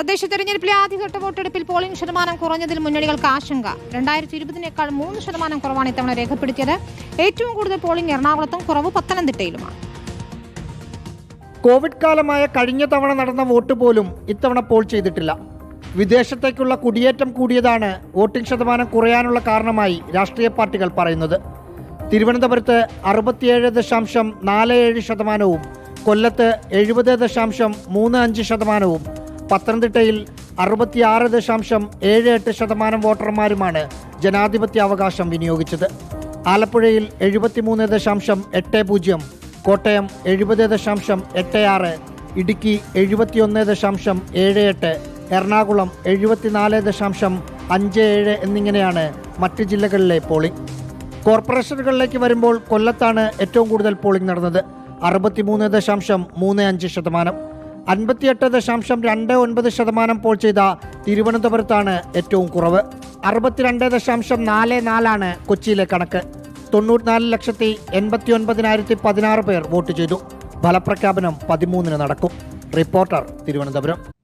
തദ്ദേശ തെരഞ്ഞെടുപ്പിലെ ആദ്യഘട്ട വോട്ടെടുപ്പിൽ പോളിംഗ് ശതമാനം കുറഞ്ഞതിൽ മുന്നണികൾക്ക് ആശങ്ക. രണ്ടായിരത്തി ഇരുപതിനേക്കാൾ മൂന്ന് ശതമാനം കുറവാണ് ഇത്തവണ രേഖപ്പെടുത്തിയത്. ഏറ്റവും കൂടുതൽ പോളിംഗ് എറണാകുളത്തും കുറവ് പത്തനംതിട്ടയിലുമാണ്. കോവിഡ് കാലമായ കഴിഞ്ഞ തവണ നടന്ന വോട്ട് പോലും ഇത്തവണ പോൾ ചെയ്തിട്ടില്ല. വിദേശത്തേക്കുള്ള കുടിയേറ്റം കൂടിയതാണ് വോട്ടിംഗ് ശതമാനം കുറയാനുള്ള കാരണമായി രാഷ്ട്രീയ പാർട്ടികൾ പറയുന്നത്. തിരുവനന്തപുരത്ത് അറുപത്തിയേഴ് ദശാംശം നാല് ഏഴ് ശതമാനവും കൊല്ലത്ത് എഴുപത് ദശാംശം മൂന്ന് അഞ്ച് ശതമാനവും പത്തനംതിട്ടയിൽ അറുപത്തിയാറ് ദശാംശം ഏഴ് എട്ട് ശതമാനം വോട്ടർമാരുമാണ് ജനാധിപത്യ അവകാശം വിനിയോഗിച്ചത്. ആലപ്പുഴയിൽ എഴുപത്തിമൂന്ന് ദശാംശം എട്ട് പൂജ്യം കോട്ടയം എഴുപത് ദശാംശം എട്ട് ആറ് ഇടുക്കി എഴുപത്തിയൊന്ന് ദശാംശം ഏഴ് എട്ട് എറണാകുളം എഴുപത്തിനാല് ദശാംശം അഞ്ച് ഏഴ് എന്നിങ്ങനെയാണ് മറ്റ് ജില്ലകളിലെ പോളിംഗ്. കോർപ്പറേഷനുകളിലേക്ക് വരുമ്പോൾ കൊല്ലത്താണ് ഏറ്റവും കൂടുതൽ പോളിംഗ് നടന്നത് അറുപത്തിമൂന്ന് ദശാംശം മൂന്ന് അഞ്ച് ശതമാനം. അൻപത്തിയെട്ട് ദശാംശം രണ്ട് ഒൻപത് ശതമാനം പോൾ ചെയ്ത തിരുവനന്തപുരത്താണ് ഏറ്റവും കുറവ്. അറുപത്തിരണ്ട് ദശാംശം നാല് നാലാണ് കൊച്ചിയിലെ കണക്ക്. തൊണ്ണൂറ്റിനാല് ലക്ഷത്തി എൺപത്തി ഒൻപതിനായിരത്തി പതിനാറ് പേർ വോട്ട് ചെയ്തു. ഫലപ്രഖ്യാപനം പതിമൂന്നിന് നടക്കും. റിപ്പോർട്ടർ തിരുവനന്തപുരം.